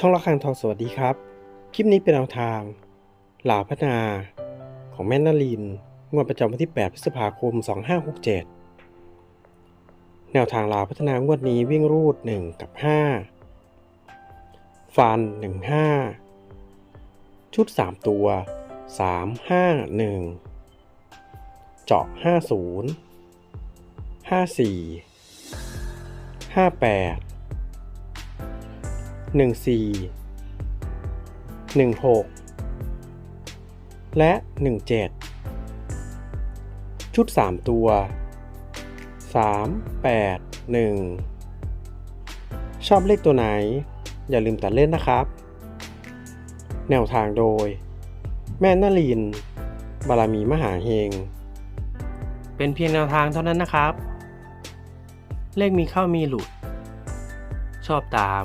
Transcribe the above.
ช่องละคังทองสวัสดีครับ คลิปนี้เป็นแนวทาง หลาพัฒนา ของแม่นาลินงวดประจำวันที่ 8 พฤษภาคม 2567 แนวทางลาพัฒนางวดนี้วิ่งรูด 1 กับ 5 ฟัน 1 5 ชุด 3 ตัว 3 5 1 เจาะ 50 54 58 หนึ่งสี่หนึ่งหกและหนึ่งเจ็ดชุดสามตัวสามแปดหนึ่งชอบเลขตัวไหน อย่าลืมตัดเล่นนะครับ แนวทางโดย แม่นาลิน บารมีมหาเฮง เป็นเพียงแนวทางเท่านั้นนะครับ เลขมีเข้ามีหลุด ชอบตาม